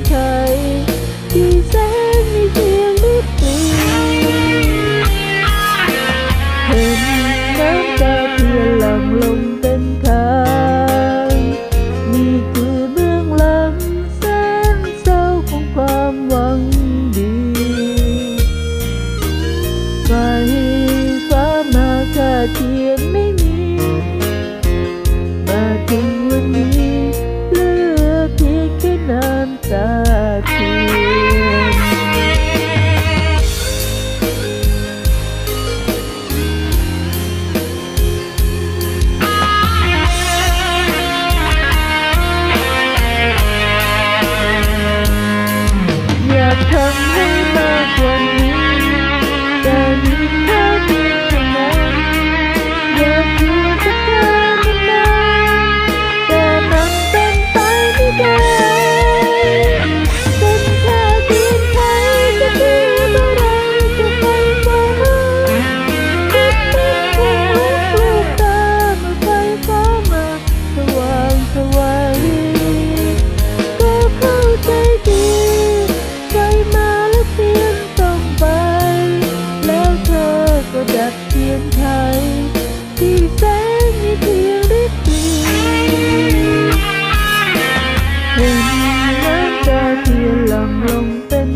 good. ดีมาแล้วเทียนต้องไป แล้วเธอก็ดับเทียนไทย ที่แสงเพียงฤทธิ์ดีเห็นน้ำตาเทียนหลังลงเป็น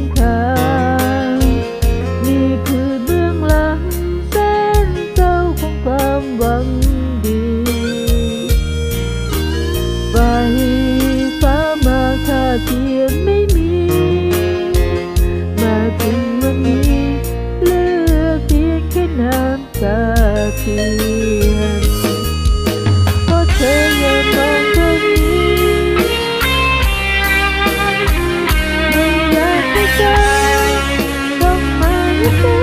Thank you.